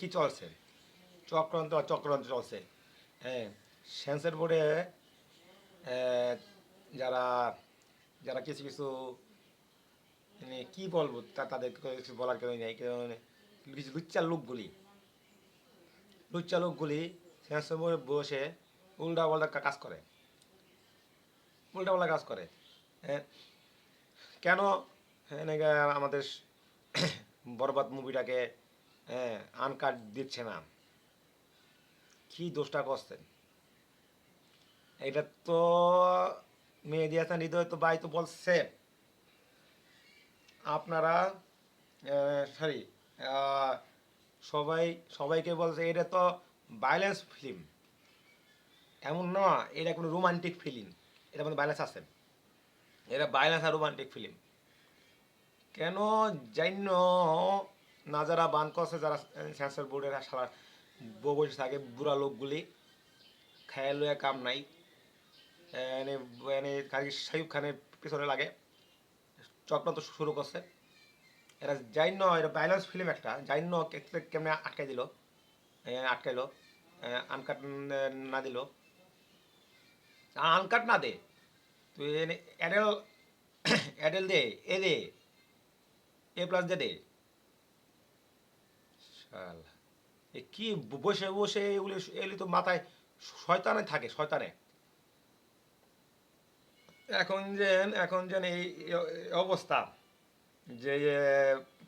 কি চলছে? চক্রান্ত চক্রান্ত চলছে। হ্যাঁ সেন্সার বোর্ডে যারা যারা কিছু কিছু মানে কি বলব তা তাদের কিছু বলার কেউ নেই কিছু লুচ্চার লোকগুলি লুচ্চা লোকগুলি সেন্সার বোর্ডে বসে উল্টা পাল্টা কাজ করে। উল্টা পাল্টা কাজ করে। হ্যাঁ কেন? হ্যাঁ, আমাদের বরবাদ মুভিটাকে হ্যাঁ আনকাট দিচ্ছে না। কি দোষটা করছেন? এটা তো মেহেদি হাসান হৃদয় তো ভাই তো বলছে। আপনারা সরি সবাই, সবাইকে বলছে, এটা তো ভাইলেন্স ফিল্ম এমন না, এটা কোনো রোমান্টিক ফিল্ম এটা মধ্যে ভাইলেন্স আছে। এটা ভাইলেন্স আর রোমান্টিক ফিল্ম কেন জান্য না যারা বান করছে যারা সেন্সর বোর্ডের সারা বউ বসে থাকে, বুড়া লোকগুলি। খেয়ে লইয়া কাম নাই। এনে এনে কারি সাইব খানের পিছনে লাগে। চক্রান্ত শুরু করছে। এরা জাইন্য এটা ভাইলেন্স ফিল্ম একটা। জাইন্য কেমনে আটকাই দিল? আটকাইলো। আনকাট না দিল। আনকাট না দে। তুই এনে অ্যাডেল অ্যাডেল দে, এ দে। এ প্লাস দে দে। কি বসে বসে এগুলি এগুলি তো মাথায় শয়তানে থাকে, শয়তানে। এখন এখন যেন এই অবস্থা যে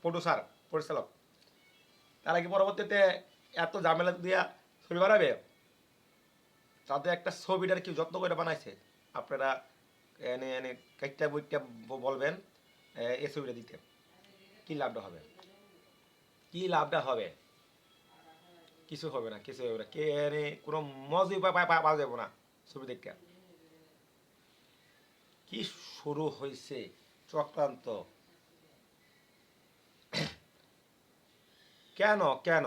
প্রডিউসার পরিচালক তারা কি পরবর্তীতে এত ঝামেলা দিয়া ছবি বানাবে? তাদের একটা ছবিটার কি যত্ন করে বানাইছে? আপনারা এনে এনে কাইটা বইটা বলবেন এই ছবিটা দিতে। কি লাভটা হবে? কি লাভটা হবে? কিছু হবে না, কিছু হবে না। কে কোনো মজই পাওয়া যাবে না ছবি দেখে কি শুরু হয়েছে চক্রান্ত? কেন কেন?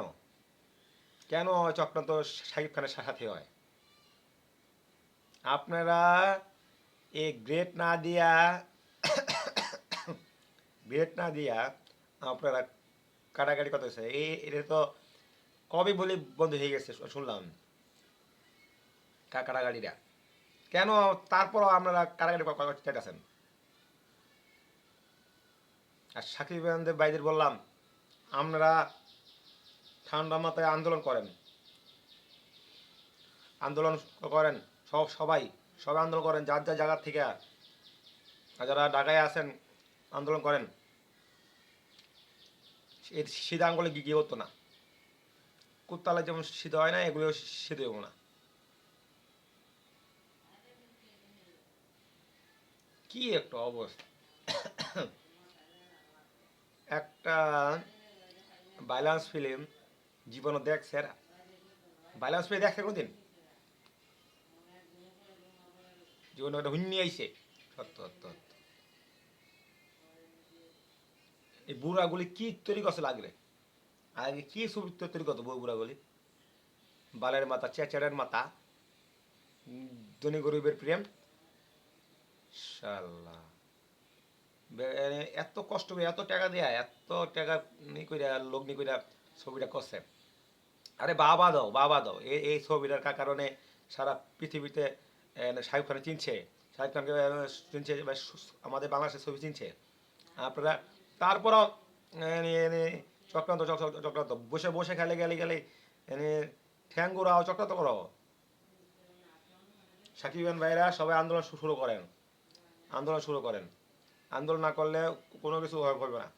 কেন চক্রান্ত শাকিব খানের সাথে হয়? আপনারা এই গ্রেট না দিয়া, গ্রেট না দিয়া আপনারা কাটাকাটি কত হয়েছে এই, এটা তো কবে বলে বন্ধ হয়ে গেছে, শুনলাম। কাটাকাটিটা কেন তারপরও আপনারা কাটাকাটি ক- ক- চাইতেছেন আর সাকিব খানদের বাইদের বললাম, আপনারা ঠান্ডা মাথায় আন্দোলন করেন। আন্দোলন করেন, সব, সবাই সবাই আন্দোলন করেন, যার যার জায়গার থেকে আর যারা ঢাকায় আছেন, আন্দোলন করেন। এর সিধা আঙ্গুলে গিয়ে হতো না। কুত্তালা যেমন সিধা হয় না এগুলো সিধে হব না। কি একটা অবস্থা। একটা বাইলান্স ফিল্ম জীবনে দেখছে বাইলান্স ফিল্ম দেখছে কোনদিন? জীবনে একটা হুন্নি আইছে। সত্য সত্য সত্য। এই বুড়াগুলি কি তৈরি করছে লাগলে? আগে কি ছবি তৈরি করতো বউ বুড়াগুলি? বালের মাথা চেচারের মাথা, ধনী গরিবের প্রেম? শাল্লা। বে- এত কষ্ট করে, এত টাকা দেয়া, এত টাকা নি কইরা, লোক নি কইরা ছবিটা করছে। আরে বাবা দাও বাবা দাও। এই এই ছবিটার কারণে সারা পৃথিবীতে শাহরুখ খান চিনছে। শাহরুখ খানকে চিনছে আমাদের বাংলাদেশের ছবি চিনছে। আপনারা তারপরও চক্রান্ত, চক- চক- চক্রান্ত। বসে বসে খেলে, গেলে গেলে ঠ্যাং গোড়াও চক্রান্ত করো। সাকিব খান ভাইরা সবাই আন্দোলন শুরু করেন। আন্দোলন শুরু করেন। আন্দোলন না করলে কোনো কিছু হবে না।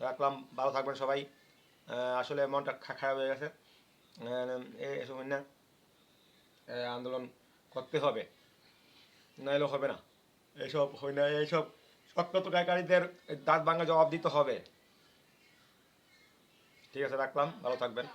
রাখলাম, ভালো থাকবেন সবাই। আসলে মনটা খারাপ হয়ে গেছে। এসব না। আন্দোলন করতে হবে। নাইলে হবে না। এইসব হয় না এইসব সত্যতকারীদের দাঁত ভাঙা জবাব দিতে হবে। ঠিক আছে রাখলাম। ভালো থাকবেন।